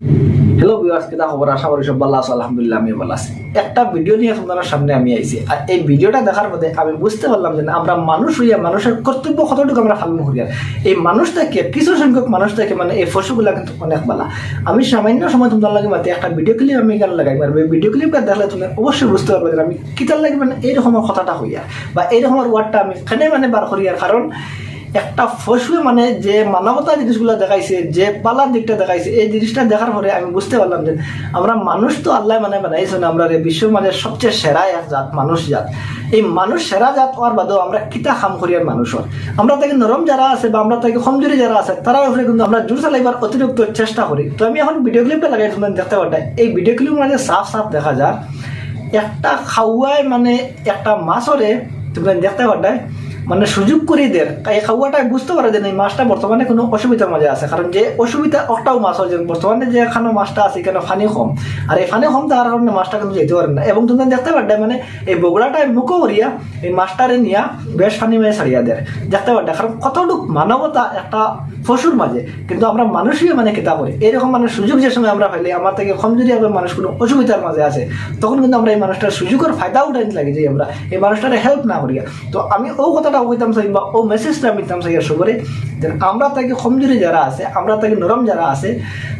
Hello viewers কিতা খবর? আশা করি সব ভালো আছো, আলহামদুলিল্লাহ আমি ভালো আছি। একটা ভিডিও নিয়ে সামনে আমি আইছি। আর এই ভিডিওটা দেখার মধ্যে আমি বুঝতে পারলাম যে আমরা মানুষ হইয়া মানুষের কর্তব্য কতটুকু আমরা পালন করি। আর এই মানুষ থেকে, কিছু সংখ্যক মানুষ থেকে মানে এই পশুগুলা কিন্তু অনেক ভালো। আমি সামান্য সময় তোমাদের লাগে মাতি একটা ভিডিও ক্লিপ আমি এখানে লাগাই। আর এই ভিডিও ক্লিপটা দেখলে তুমি অবশ্যই বুঝতে পারবে যে আমি কিতার লাগে মানে এইরকমের কথাটা হইয়া, বা এইরকমের ওয়ার্ডটা আমি কেন মানে বার করি। আর কারণ একটা পশুয়ে মানে যে মানবতা জিনিসগুলো দেখাইছে, যে পালার দিকটা দেখাইছে, এই জিনিসটা দেখার পরে আমি বুঝতে পারলাম যে আমরা মানুষ তো আল্লাহ মানে বানাইছেন আমরা রে বিশ্বের মাঝে সবচেয়ে সেরা জাত, মানুষ জাত। এই মানুষ সেরা জাত হওয়ার বাদেও আমরা কিতা খাম করি আর মানুষের আমরা থেকে নরম যারা আছে বা আমরা থেকে কমজোরি যারা আছে তারা উপরে কিন্তু আমরা জোর চালাইবার অতিরিক্ত চেষ্টা করি। তো আমি এখন ভিডিও ক্লিপটা লাগাই তোমরা দেখতে পারতাম। এই ভিডিও ক্লিপ মানে সাফ সাফ দেখা যায়, একটা খাওয়ায় মানে একটা মাছরে, তোমরা দেখতে পারতাম মানে সুযোগ করে দেন। এই খাওয়াটা বুঝতে পারে যে এই মাছটা বর্তমানে কোনো অসুবিধার মাঝে আছে। কারণ যে অসুবিধা একটাও মাছ হয় বর্তমানে যে এখানে মাছটা আছে এখানে ফানি কম। আর এই ফানি কম থাকার কারণে মাছটা কিন্তু যেতে পারে না। এবং তুমি দেখতে পারবে মানে এই বগুড়াটা মুখো করিয়া এই মাছটারে নিয়া বেশ ফানি মেয়ে ছাড়িয়া দেয়। দেখতে পারবে, কারণ কতটুক মানবতা একটা পশুর মাঝে, কিন্তু আমরা মানুষই মানে কিতা করি? এরকম মানে সুযোগ যে সময় আমরা পাইলে, আমার থেকে কম যদি আমরা মানুষ কোনো অসুবিধার মাঝে আছে, তখন কিন্তু আমরা এই মানুষটার সুযোগের ফায়দা উঠাইতে লাগে যে আমরা এই মানুষটারে হেল্প না করিয়া। তো আমি ও কথাটা কইতাম চাই বা ও মেসেজটা আমি দিতাম চাই সবরে যে আমরা তাকে কমজোরি যারা আছে, আমরা তাকে নরম যারা আছে,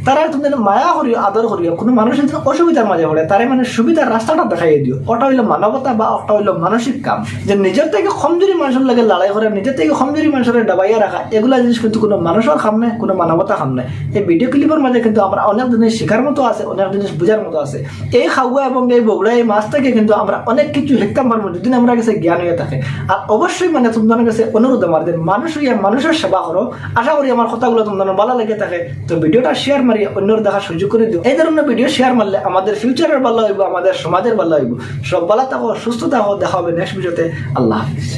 তারা তুমি মায়া করিও, আদর করিও, কোনো মানুষের যদি অসুবিধার মাঝে পড়ে, তারে মানে সুবিধার রাস্তাটা দেখাই দিও। ওটা হইল মানবতা বা ওটা হইল মানসিক কাম। যে নিজের থেকে কমজোরি মানুষের লাগে লড়াই করে, নিজের থেকে কমজোরি মানুষের ডাবাইয়া রাখা, এগুলা জিনিস কিন্তু কোনো মানুষের খাম নাই, কোনো মানবতা খাম নাই। এই ভিডিও ক্লিপের মাঝে কিন্তু আমরা অনেক জিনিস শেখার মতো আছে, অনেক জিনিস বোঝার মতো আছে। এই খাওয়া এবং এই বগুড়া এই মাছ থেকে কিন্তু আমরা অনেক কিছু শিখতাম পারব, যদি আমরা কাছে জ্ঞান হয়ে থাকে। আর অবশ্যই মানে তোমাদের কাছে অনুরোধ আমার যে মানুষ হইয়া মানুষের সেবা করো। আশা করি আমার কথাগুলো তোমাদের ভালো লেগে থাকে। তো ভিডিওটা শেয়ার মারি, অন্যর দেখার সুযোগ করে দিও। এই ধরনের ভিডিও শেয়ার মারলে আমাদের ফিউচারের ভালো হইব, আমাদের সমাজের ভালো হইব। সব ভালো থাকো, সুস্থ থাকো, দেখা হবে নেক্সট ভিডিওতে আল্লাহ হাফিজ।